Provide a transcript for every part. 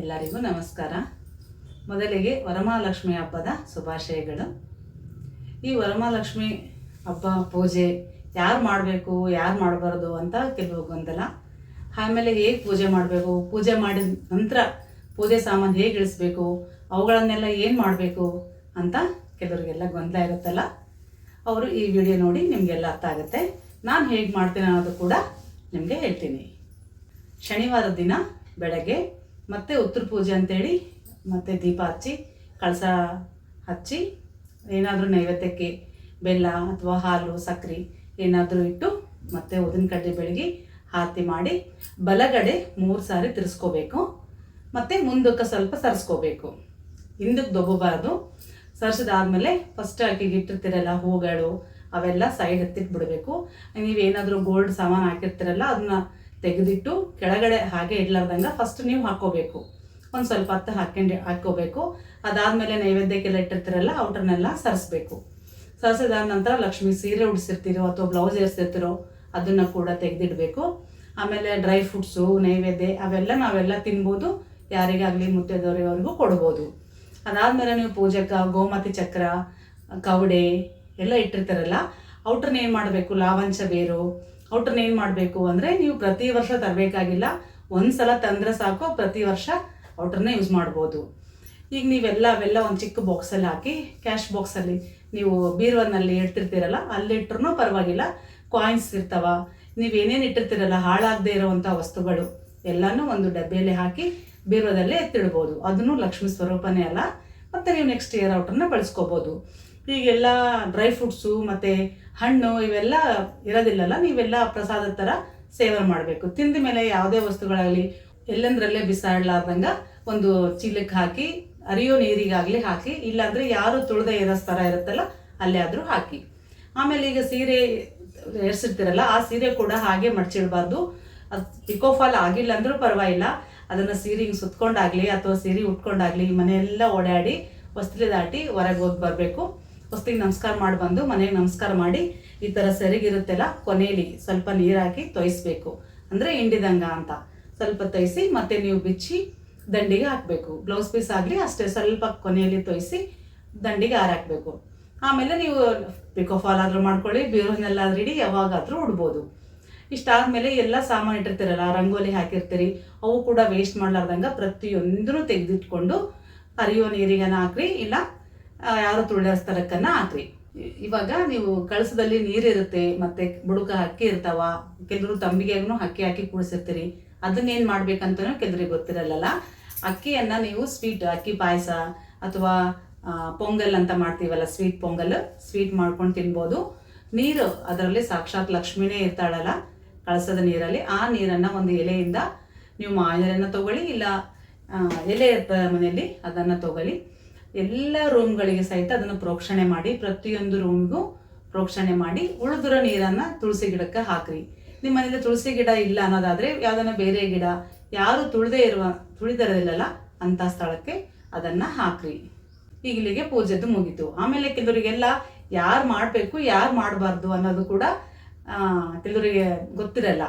ಎಲ್ಲರಿಗೂ ನಮಸ್ಕಾರ. ಮೊದಲಿಗೆ ವರಮಹಾಲಕ್ಷ್ಮಿ ಹಬ್ಬದ ಶುಭಾಶಯಗಳು. ಈ ವರಮಹಾಲಕ್ಷ್ಮಿ ಹಬ್ಬ ಪೂಜೆ ಯಾರು ಮಾಡಬೇಕು, ಯಾರು ಮಾಡಬಾರ್ದು ಅಂತ ಕೆಲವು ಗೊಂದಲ. ಆಮೇಲೆ ಹೇಗೆ ಪೂಜೆ ಮಾಡಬೇಕು, ಪೂಜೆ ಮಾಡಿದ ನಂತರ ಪೂಜೆ ಸಾಮಾನು ಹೇಗೆ ಇಳಿಸ್ಬೇಕು, ಅವುಗಳನ್ನೆಲ್ಲ ಏನು ಮಾಡಬೇಕು ಅಂತ ಕೆಲವರಿಗೆಲ್ಲ ಗೊಂದಲ ಇರುತ್ತಲ್ಲ, ಅವರು ಈ ವಿಡಿಯೋ ನೋಡಿ ನಿಮಗೆಲ್ಲ ಅರ್ಥ ಆಗುತ್ತೆ. ನಾನು ಹೇಗೆ ಮಾಡ್ತೀನಿ ಅನ್ನೋದು ಕೂಡ ನಿಮಗೆ ಹೇಳ್ತೀನಿ. ಶನಿವಾರದ ದಿನ ಬೆಳಗ್ಗೆ ಮತ್ತೆ ಉತ್ತರ ಪೂಜೆ ಅಂತೇಳಿ ಮತ್ತೆ ದೀಪ ಹಚ್ಚಿ, ಕಳಸ ಹಚ್ಚಿ, ಏನಾದರೂ ನೈವೇದ್ಯಕ್ಕೆ ಬೆಲ್ಲ ಅಥವಾ ಹಾಲು ಸಕ್ಕರೆ ಏನಾದರೂ ಇಟ್ಟು ಮತ್ತೆ ಉದಿನ ಕಡ್ಡಿ ಬೆಳಗ್ಗೆ ಆರತಿ ಮಾಡಿ ಬಲಗಡೆ ಮೂರು ಸಾರಿ ತಿರ್ಸ್ಕೋಬೇಕು. ಮತ್ತು ಮುಂದಕ್ಕೆ ಸ್ವಲ್ಪ ಸರಿಸ್ಕೋಬೇಕು. ಹಿಂದಕ್ಕೆ ದೊಬ್ಬಬಾರ್ದು. ಸರಿಸಿದಾದ್ಮೇಲೆ ಫಸ್ಟ್ ಆಕಿಗೆ ಇಟ್ಟಿರ್ತೀರಲ್ಲ ಹೂಗಳು, ಅವೆಲ್ಲ ಸೈಡ್ ಎತ್ತಿಟ್ಬಿಡಬೇಕು ನೀವೇನಾದರೂ ಗೋಲ್ಡ್ ಸಾಮಾನು ಹಾಕಿರ್ತೀರಲ್ಲ, ಅದನ್ನ ತೆಗೆದಿಟ್ಟು ಕೆಳಗಡೆ ಹಾಗೆ ಇಡ್ಲಾರ್ದಂಗೆ ಫಸ್ಟ್ ನೀವು ಹಾಕೋಬೇಕು. ಒಂದು ಸ್ವಲ್ಪ ಹೊತ್ತು ಹಾಕೊಂಡು ಹಾಕ್ಕೋಬೇಕು ಅದಾದಮೇಲೆ ನೈವೇದ್ಯಕ್ಕೆಲ್ಲ ಇಟ್ಟಿರ್ತೀರಲ್ಲ ಔಟ್ರನ್ನೆಲ್ಲ ಸರಿಸ್ಬೇಕು. ಸರಿಸಿದಾದ ನಂತರ ಲಕ್ಷ್ಮಿ ಸೀರೆ ಉಡಿಸಿರ್ತಿರೋ ಅಥವಾ ಬ್ಲೌಸ್ ಏರಿಸಿರ್ತಿರೋ ಅದನ್ನು ಕೂಡ ತೆಗೆದಿಡಬೇಕು. ಆಮೇಲೆ ಡ್ರೈ ಫ್ರೂಟ್ಸು ನೈವೇದ್ಯ ಅವೆಲ್ಲ ನಾವೆಲ್ಲ ತಿನ್ಬೋದು. ಯಾರಿಗಾಗಲಿ ಮುತ್ತೈದವರಿಗವ್ರಿಗೂ ಕೊಡ್ಬೋದು. ಅದಾದಮೇಲೆ ನೀವು ಪೂಜೆಗೆ ಗೋಮತಿ ಚಕ್ರ, ಕವಡೆ ಎಲ್ಲ ಇಟ್ಟಿರ್ತಾರಲ್ಲ ಔಟ್ರನ್ನ ಏನು ಮಾಡಬೇಕು? ಲಾವಂಚ ಬೇರು ಔಟ್ರನ್ನ ಏನು ಮಾಡಬೇಕು ಅಂದರೆ ನೀವು ಪ್ರತಿ ವರ್ಷ ತರಬೇಕಾಗಿಲ್ಲ, ಒಂದ್ಸಲ ತಂದರೆ ಸಾಕು, ಪ್ರತಿ ವರ್ಷ ಔಟ್ರನ್ನ ಯೂಸ್ ಮಾಡ್ಬೋದು. ಈಗ ನೀವೆಲ್ಲ, ಅವೆಲ್ಲ ಒಂದು ಚಿಕ್ಕ ಬಾಕ್ಸಲ್ಲಿ ಹಾಕಿ ಕ್ಯಾಶ್ ಬಾಕ್ಸಲ್ಲಿ ನೀವು ಬೀರುವನಲ್ಲಿ ಇಡ್ತಿರ್ತೀರಲ್ಲ ಅಲ್ಲಿಟ್ರೂ ಪರವಾಗಿಲ್ಲ ಕಾಯಿನ್ಸ್ ಇರ್ತಾವ ನೀವೇನೇನು ಇಟ್ಟಿರ್ತೀರಲ್ಲ, ಹಾಳಾಗದೇ ಇರೋವಂಥ ವಸ್ತುಗಳು, ಎಲ್ಲನೂ ಒಂದು ಡಬ್ಬೆಯಲ್ಲಿ ಹಾಕಿ ಬೀರ್ವದಲ್ಲೇ ಎತ್ತಿಡ್ಬೋದು. ಅದನ್ನು ಲಕ್ಷ್ಮೀ ಸ್ವರೂಪನೇ ಅಲ್ಲ, ಮತ್ತು ನೀವು ನೆಕ್ಸ್ಟ್ ಇಯರ್ ಔಟ್ರನ್ನ ಬಳಸ್ಕೋಬೋದು. ಈಗೆಲ್ಲ ಡ್ರೈ ಫ್ರೂಟ್ಸು ಮತ್ತು ಹಣ್ಣು ಇವೆಲ್ಲ ಇರೋದಿಲ್ಲಲ್ಲ, ನೀವೆಲ್ಲ ಪ್ರಸಾದದ ಥರ ಸೇವನೆ ಮಾಡಬೇಕು. ತಿಂದ ಮೇಲೆ ಯಾವುದೇ ವಸ್ತುಗಳಾಗಲಿ, ಎಲ್ಲಂದ್ರಲ್ಲೇ ಬಿಸಾಡ್ಲಾರ್ದಂಗೆ ಒಂದು ಚೀಲಕ್ಕೆ ಹಾಕಿ, ಅರಿಯೋ ನೀರಿಗಾಗಲಿ ಹಾಕಿ, ಇಲ್ಲಾಂದರೆ ಯಾರು ತುಳಿದ ಇರೋ ಥರ ಇರುತ್ತಲ್ಲ, ಅಲ್ಲೇ ಆದರೂ ಹಾಕಿ. ಆಮೇಲೆ ಈಗ ಸೀರೆ ಎರ್ಸಿರ್ತೀರಲ್ಲ, ಆ ಸೀರೆ ಕೂಡ ಹಾಗೆ ಮಡ್ಚಿಡಬಾರ್ದು. ಅದು ಪಿಕೋಫಾಲ್ ಆಗಿಲ್ಲ ಅಂದರೂ ಪರವಾಗಿಲ್ಲ. ಅದನ್ನು ಸೀರೆ ಹಿಂಗೆ ಸುತ್ಕೊಂಡಾಗಲಿ, ಅಥವಾ ಸೀರೆ ಉಟ್ಕೊಂಡಾಗಲಿ, ಮನೆಯೆಲ್ಲ ಓಡಾಡಿ, ಹೊಸ್ತಿಲಿ ದಾಟಿ ಹೊರಗೆ ಹೋಗಿ ಬರಬೇಕು. ಹೊಸ್ತಿಗೆ ನಮಸ್ಕಾರ ಮಾಡಿ ಬಂದು ಮನೆಗೆ ನಮಸ್ಕಾರ ಮಾಡಿ ಈ ಥರ ಸರಿಗಿರುತ್ತೆಲ್ಲ ಕೊನೆಯಲ್ಲಿ ಸ್ವಲ್ಪ ನೀರು ಹಾಕಿ ತೊಯಿಸ್ಬೇಕು. ಅಂದರೆ ಹಿಂಡಿದಂಗ ಅಂತ. ಸ್ವಲ್ಪ ತೊಯಿಸಿ ಮತ್ತೆ ನೀವು ಬಿಚ್ಚಿ ದಂಡಿಗೆ ಹಾಕಬೇಕು. ಬ್ಲೌಸ್ ಪೀಸ್ ಆಗಲಿ ಅಷ್ಟೇ, ಸ್ವಲ್ಪ ಕೊನೆಯಲ್ಲಿ ತೊಯಿಸಿ ದಂಡಿಗೆ ಹಾರಾಕಬೇಕು. ಆಮೇಲೆ ನೀವು ಪಿಕೋ ಫಾಲ್ ಆದರೂ ಮಾಡ್ಕೊಳ್ಳಿ, ಬೀರೋನೆಲ್ಲಾದ್ರೂ ಇಡಿ ಯಾವಾಗಾದರೂ ಉಡ್ಬೋದು. ಇಷ್ಟಾದಮೇಲೆ ಎಲ್ಲ ಸಾಮಾನು ಇಟ್ಟಿರ್ತೀರಲ್ಲ, ರಂಗೋಲಿ ಹಾಕಿರ್ತೀರಿ, ಅವು ಕೂಡ ವೇಸ್ಟ್ ಮಾಡಲಾರ್ದಂಗೆ ಪ್ರತಿಯೊಂದೂ ತೆಗೆದಿಟ್ಕೊಂಡು ಹರಿಯೋ ನೀರಿಗನ ಹಾಕ್ರಿ, ಇಲ್ಲ ಯಾರು ತುಳಿಯೋ ಸ್ಥಳಕ್ಕನ್ನ ಹಾಕ್ರಿ. ಇವಾಗ ನೀವು ಕಳಸದಲ್ಲಿ ನೀರಿರುತ್ತೆ, ಮತ್ತೆ ಬುಡುಕ ಹಕ್ಕಿ ಇರ್ತಾವ ಕೆಲವರು ತಂಬಿಗೆಗೂ ಹಕ್ಕಿ ಹಾಕಿ ಕೂಡಿಸಿರ್ತೀರಿ. ಅದನ್ನೇನು ಮಾಡ್ಬೇಕಂತನೂ ಕೆಲವರಿಗೆ ಗೊತ್ತಿರಲ್ಲ ಅಕ್ಕಿಯನ್ನ ನೀವು ಸ್ವೀಟ್ ಅಕ್ಕಿ ಪಾಯಸ ಅಥವಾ ಪೊಂಗಲ್ ಅಂತ ಮಾಡ್ತೀವಲ್ಲ, ಸ್ವೀಟ್ ಪೊಂಗಲ್, ಸ್ವೀಟ್ ಮಾಡ್ಕೊಂಡು ತಿನ್ಬೋದು. ನೀರು ಅದರಲ್ಲಿ ಸಾಕ್ಷಾತ್ ಲಕ್ಷ್ಮಿನೇ ಇರ್ತಾಳಲ್ಲ, ಕಳಸದ ನೀರಲ್ಲಿ. ಆ ನೀರನ್ನು ಒಂದು ಎಲೆಯಿಂದ ನೀವು ಮಾಯರನ್ನ ತಗೊಳ್ಳಿ, ಇಲ್ಲ ಎಲೆ ಇರ್ತದೆ ಮನೆಯಲ್ಲಿ ಅದನ್ನು ತಗೊಳ್ಳಿ. ಎಲ್ಲ ರೂಮ್ಗಳಿಗೆ ಸಹಿತ ಅದನ್ನು ಪ್ರೋಕ್ಷಣೆ ಮಾಡಿ, ಪ್ರತಿಯೊಂದು ರೂಮ್ಗೂ ಪ್ರೋಕ್ಷಣೆ ಮಾಡಿ, ಉಳಿದಿರೋ ನೀರನ್ನು ತುಳಸಿ ಗಿಡಕ್ಕೆ ಹಾಕ್ರಿ. ನಿಮ್ಮ ಮನೇಲಿ ತುಳಸಿ ಗಿಡ ಇಲ್ಲ ಅನ್ನೋದಾದರೆ ಯಾವುದನ್ನ ಬೇರೆ ಗಿಡ ಯಾರು ತುಳಿದೇ ಇರುವ ತುಳಿದಿರೋದಿಲ್ಲಲ್ಲ ಅಂಥ ಸ್ಥಳಕ್ಕೆ ಅದನ್ನು ಹಾಕ್ರಿ. ಈಗಲಿಗೆ ಇಲ್ಲಿಗೆ ಪೂಜೆದು ಮುಗೀತು. ಆಮೇಲೆ ಕೆಲವರಿಗೆಲ್ಲ ಯಾರು ಮಾಡಬೇಕು, ಯಾರು ಮಾಡಬಾರ್ದು ಅನ್ನೋದು ಕೂಡ ಕೆಲವರಿಗೆ ಗೊತ್ತಿರಲ್ಲ.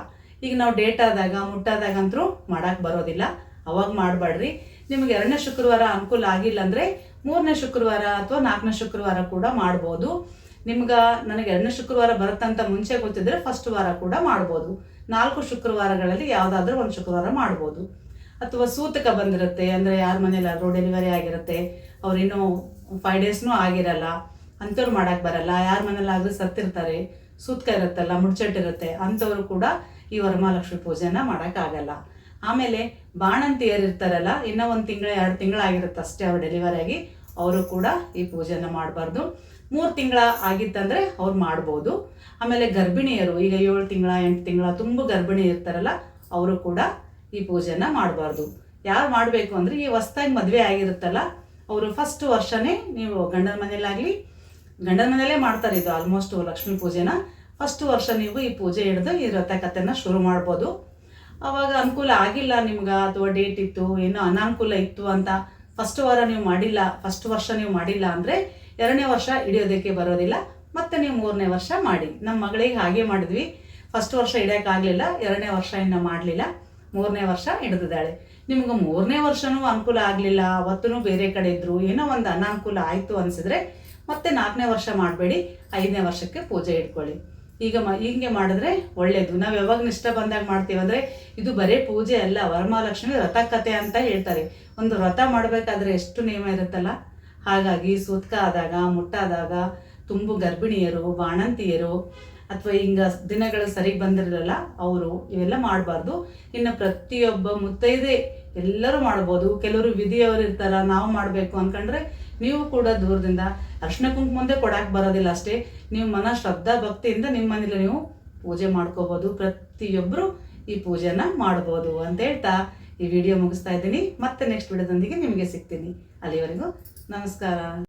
ಈಗ ನಾವು ಡೇಟ್ ಆದಾಗ, ಮುಟ್ಟಾದಾಗ ಅಂತೂ ಮಾಡಕ್ಕೆ ಬರೋದಿಲ್ಲ. ಅವಾಗ ಮಾಡಬೇಡ್ರಿ ನಿಮಗೆ ಎರಡನೇ ಶುಕ್ರವಾರ ಅನುಕೂಲ ಆಗಿಲ್ಲ ಅಂದರೆ ಮೂರನೇ ಶುಕ್ರವಾರ ಅಥವಾ ನಾಲ್ಕನೇ ಶುಕ್ರವಾರ ಕೂಡ ಮಾಡ್ಬೋದು. ನಿಮ್ಗೆ ನನಗೆ ಎರಡನೇ ಶುಕ್ರವಾರ ಬರುತ್ತಂತ ಮುಂಚೆ ಗೊತ್ತಿದ್ರೆ ಫಸ್ಟ್ ವಾರ ಕೂಡ ಮಾಡ್ಬೋದು. ನಾಲ್ಕು ಶುಕ್ರವಾರಗಳಲ್ಲಿ ಯಾವುದಾದ್ರೂ ಒಂದು ಶುಕ್ರವಾರ ಮಾಡ್ಬೋದು. ಅಥವಾ ಸೂತಕ ಬಂದಿರುತ್ತೆ, ಅಂದರೆ ಯಾರ ಮನೇಲಾದರೂ ಡೆಲಿವರಿ ಆಗಿರುತ್ತೆ ಅವ್ರಿನ್ನೂ ಫೈವ್ ಡೇಸ್ನೂ ಆಗಿರಲ್ಲ, ಅಂಥವ್ರು ಮಾಡೋಕ್ಕೆ ಬರಲ್ಲ, ಯಾರ ಮನೇಲಾದರೂ ಸತ್ತಿರ್ತಾರೆ, ಸೂತಕ ಇರುತ್ತಲ್ಲ, ಮುಡ್ಚಟ್ಟಿರುತ್ತೆ, ಅಂಥವ್ರು ಕೂಡ ಈ ವರಮಹಾಲಕ್ಷ್ಮಿ ಪೂಜೆನ ಮಾಡೋಕ್ಕಾಗಲ್ಲ ಆಮೇಲೆ ಬಾಣಂತಿಯರು ಇರ್ತಾರಲ್ಲ ಇನ್ನೂ ಒಂದು ತಿಂಗಳು, ಎರಡು ತಿಂಗಳಾಗಿರುತ್ತೆ ಅಷ್ಟೇ ಅವ್ರು ಡೆಲಿವರಿ ಆಗಿ. ಅವರು ಕೂಡ ಈ ಪೂಜೆನ ಮಾಡಬಾರ್ದು. ಮೂರು ತಿಂಗಳ ಆಗಿತ್ತಂದರೆ ಅವ್ರು ಮಾಡ್ಬೋದು. ಆಮೇಲೆ ಗರ್ಭಿಣಿಯರು, ಈಗ ಏಳು ತಿಂಗಳ, ಎಂಟು ತಿಂಗಳ ತುಂಬ ಗರ್ಭಿಣಿ ಇರ್ತಾರಲ್ಲ, ಅವರು ಕೂಡ ಈ ಪೂಜೆನ ಮಾಡಬಾರ್ದು. ಯಾರು ಮಾಡಬೇಕು ಅಂದರೆ ಈ ಹೊಸ್ದಾಗಿ ಮದುವೆ ಆಗಿರುತ್ತಲ್ಲ, ಅವರು ಫಸ್ಟ್ ವರ್ಷನೇ ನೀವು ಗಂಡನ ಮನೆಯಲ್ಲಾಗ್ಲಿ, ಗಂಡನ ಮನೆಯಲ್ಲೇ ಮಾಡ್ತಾರೆ ಇದು ಆಲ್ಮೋಸ್ಟ್ ಲಕ್ಷ್ಮೀ ಪೂಜೆನ. ಫಸ್ಟ್ ವರ್ಷ ನೀವು ಈ ಪೂಜೆ ಹಿಡಿದು ಈ ವ್ರತಕಥೆನ ಶುರು ಮಾಡ್ಬೋದು. ಅವಾಗ ಅನುಕೂಲ ಆಗಿಲ್ಲ ನಿಮ್ಗೆ, ಅಥವಾ ಡೇಟ್ ಇತ್ತು, ಏನೋ ಅನಾನುಕೂಲ ಇತ್ತು ಅಂತ ಫಸ್ಟ್ ವಾರ ನೀವು ಮಾಡಿಲ್ಲ, ಫಸ್ಟ್ ವರ್ಷ ನೀವು ಮಾಡಿಲ್ಲ ಅಂದರೆ ಎರಡನೇ ವರ್ಷ ಹಿಡಿಯೋದಕ್ಕೆ ಬರೋದಿಲ್ಲ, ಮತ್ತೆ ನೀವು ಮೂರನೇ ವರ್ಷ ಮಾಡಿ. ನಮ್ಮ ಮಗಳಿಗೆ ಹಾಗೆ ಮಾಡಿದ್ವಿ. ಫಸ್ಟ್ ವರ್ಷ ಹಿಡಿಯೋಕ್ಕಾಗಲಿಲ್ಲ ಎರಡನೇ ವರ್ಷ ಇನ್ನು ಮಾಡಲಿಲ್ಲ, ಮೂರನೇ ವರ್ಷ ಹಿಡಿದಿದ್ದಾಳೆ. ನಿಮ್ಗೆ ಮೂರನೇ ವರ್ಷನೂ ಅನುಕೂಲ ಆಗಲಿಲ್ಲ ಅವತ್ತೂ ಬೇರೆ ಕಡೆ ಇದ್ರು, ಏನೋ ಒಂದು ಅನಾನುಕೂಲ ಆಯಿತು ಅನಿಸಿದ್ರೆ ಮತ್ತೆ ನಾಲ್ಕನೇ ವರ್ಷ ಮಾಡಬೇಡಿ, ಐದನೇ ವರ್ಷಕ್ಕೆ ಪೂಜೆ ಇಟ್ಕೊಳ್ಳಿ. ಈಗ ಮ, ಹಿಂಗೆ ಮಾಡಿದ್ರೆ ಒಳ್ಳೇದು. ನಾವು ಯಾವಾಗ ನಿಷ್ಠ ಬಂದಾಗ ಮಾಡ್ತೀವಿ. ಅಂದರೆ ಇದು ಬರೀ ಪೂಜೆ ಅಲ್ಲ, ವರಮಹಾಲಕ್ಷ್ಮಿ ರಥ ಕಥೆ ಅಂತ ಹೇಳ್ತಾರೆ. ಒಂದು ರಥ ಮಾಡಬೇಕಾದ್ರೆ ಎಷ್ಟು ನಿಯಮ ಇರುತ್ತಲ್ಲ? ಹಾಗಾಗಿ ಸೂತ್ಕ ಆದಾಗ, ಮುಟ್ಟಾದಾಗ ತುಂಬು ಗರ್ಭಿಣಿಯರು, ಬಾಣಂತಿಯರು, ಅಥವಾ ಹಿಂಗ ದಿನಗಳು ಸರಿಗೆ ಬಂದಿರಲ್ಲ ಅವರು ಇವೆಲ್ಲ ಮಾಡಬಾರ್ದು. ಇನ್ನು ಪ್ರತಿಯೊಬ್ಬ ಮುತ್ತೈದೆ ಎಲ್ಲರೂ ಮಾಡ್ಬೋದು. ಕೆಲವರು ವಿಧಿಯವರು ಇರ್ತಾರ, ನಾವು ಮಾಡಬೇಕು ಅನ್ಕೊಂಡ್ರೆ ನೀವು ಕೂಡ ದೂರದಿಂದ ಅರ್ಶಿನ ಕುಂಕುಮಂದೇ ಕೊಡಕ್ಕೆ ಬರೋದಿಲ್ಲ ಅಷ್ಟೇ. ನೀವು ಮನ ಶ್ರದ್ಧಾ ಭಕ್ತಿಯಿಂದ ನಿಮ್ಮ ಮನೇಲಿ ನೀವು ಪೂಜೆ ಮಾಡ್ಕೋಬೋದು. ಪ್ರತಿಯೊಬ್ಬರು ಈ ಪೂಜೆನ ಮಾಡ್ಬೋದು ಅಂತ ಹೇಳ್ತಾ ಈ ವಿಡಿಯೋ ಮುಗಿಸ್ತಾ ಇದ್ದೀನಿ. ಮತ್ತೆ ನೆಕ್ಸ್ಟ್ ವಿಡಿಯೋದೊಂದಿಗೆ ನಿಮಗೆ ಸಿಗ್ತೀನಿ. ಅಲ್ಲಿವರೆಗೂ ನಮಸ್ಕಾರ.